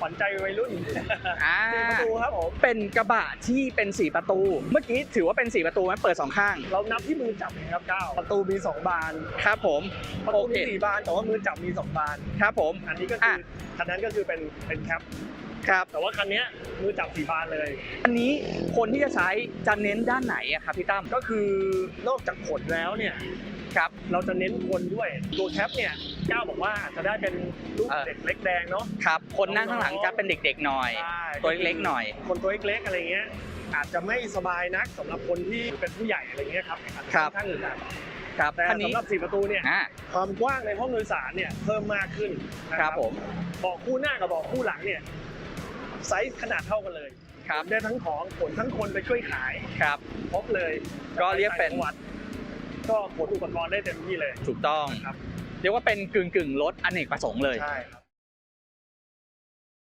ขวัญใจวัยรุ่นอ่า สี่ประตูครับผม เป็นกระบะที่เป็น4ประตู เมื่อกี้ถือว่าเป็น4ประตูไหมเปิด2ข้าง เรานับที่มือจับนะครับก้าวประตูมี2บาน ครับผม ประโอตูเค มีสี่บานแต่ว่ามือจับมี2บาน ครับผม อันนี้ก็คืออะคันนั้นก็คือเป็นเป็นแคป ครับ แต่ว่าคันเนี้ยมือจับสี่บานเลย อันนี้คนที่จะใช้จะเน้นด้านไหนอะครับพี่ตั้ม ก็คือนอกจากขนแล้วเนี่ย ครับเราจะเน้นคนด้วยตัวแคปเนี่ยก้าวบอกว่าจะได้เป็นรูปเออเด็กเล็กแดงเนาะครับคนนั่งข้างหลังจะเป็นเด็กๆหน่อยใช่ตัวเล็กๆหน่อย คนตัวเล็กๆอะไรเงี้ยอาจจะไม่สบายนักสำหรับคนที่เป็นผู้ใหญ่อะไรเงี้ยครับอาจจะครับค่อนข้างอึดอัดครับแต่คันนี้สำหรับสี่ประตูเนี่ยอ่าความกว้างในห้องโดยสารเนี่ยเพิ่มมากขึ้นนะครับผมเบาะคู่หน้ากับเบาะคู่หลังเนี่ยไซส์ขนาดเท่ากันเลยครับได้ทั้งของขนทั้งคนไปช่วยขายครับครบเลย ก็เรียกเป็นต่างจังหวัด ก็ขนอุปกรณ์ได้เต็มที่เลย ถูกต้อง ครับ เรียกว่าเป็นกึ่งกึ่งๆรถอเนกประสงค์เลย ใช่ครับ